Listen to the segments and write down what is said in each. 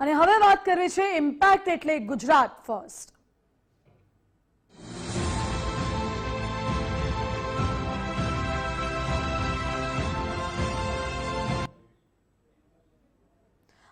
અને હવે વાત કરવી છે ઇમ્પેક્ટ એટલે ગુજરાત ફર્સ્ટ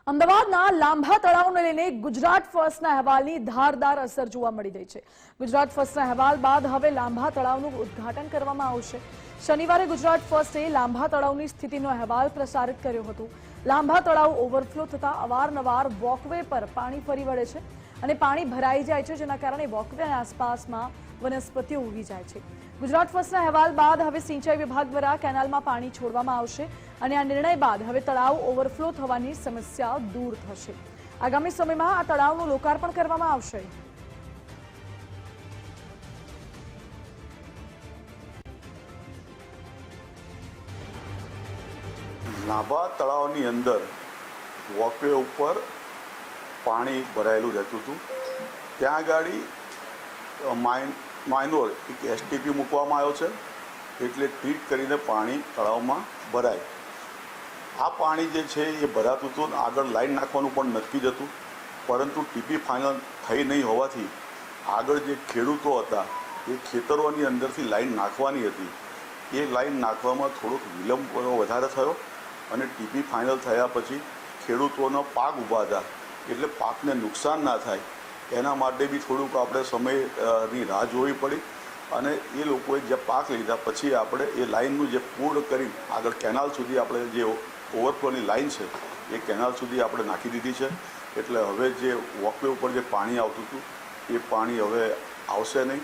અમદાવાદના લાંબા તળાવને લઈને ગુજરાત ફર્સ્ટના અહેવાલની ધારદાર અસર જોવા મળી રહી છે. ગુજરાત ફર્સ્ટના અહેવાલ બાદ હવે લાંબા તળાવનું ઉદ્ઘાટન કરવામાં આવશે. શનિવારે ગુજરાત ફર્સ્ટે લાંભા તળાવની સ્થિતિનો અહેવાલ પ્રસારિત કર્યો હતો. લાંભા તળાવ ઓવરફ્લો થતા અવારનવાર વોકવે પર પાણી ફરી વળે છે અને પાણી ભરાઈ જાય છે, જેના કારણે વોકવે આસપાસમાં વનસ્પતિઓ ઉગી જાય છે. ગુજરાત ફર્સ્ટના અહેવાલ બાદ હવે સિંચાઈ વિભાગ દ્વારા કેનાલમાં પાણી છોડવામાં આવશે અને આ નિર્ણય બાદ હવે તળાવ ઓવરફ્લો થવાની સમસ્યા દૂર થશે. આગામી સમયમાં આ તળાવનું લોકાર્પણ કરવામાં આવશે. લાંબા તળાવની અંદર વોકવે ઉપર પાણી ભરાયેલું રહેતું હતું. ત્યાં આગળ માઇન, માઇનોર, એક એસટીપી મૂકવામાં આવ્યો છે, એટલે ટ્રીટ કરીને પાણી તળાવમાં ભરાય. આ પાણી જે છે એ ભરાતું હતું, આગળ લાઈન નાખવાનું પણ નક્કી જ હતું, પરંતુ ટીપી ફાઇનલ થઈ નહીં હોવાથી આગળ જે ખેડૂતો હતા, એ ખેતરોની અંદરથી લાઈન નાખવાની હતી. એ લાઈન નાખવામાં થોડોક વિલંબ વધારે થયો અને ટીપી ફાઇનલ થયા પછી ખેડૂતોનો પાક ઊભા હતા એટલે પાકને નુકસાન ના થાય. એના માટે બી થોડુંક આપણે સમયની રાહ જોવી પડી અને એ લોકોએ જે પાક લીધા પછી આપણે એ લાઇનનું જે પૂર્ણ કરી આગળ કેનાલ સુધી આપણે જે ઓવરફ્લોની લાઇન છે, એ કેનાલ સુધી આપણે નાખી દીધી છે. એટલે હવે જે વોકવે ઉપર જે પાણી આવતું હતું, એ પાણી હવે આવશે નહીં.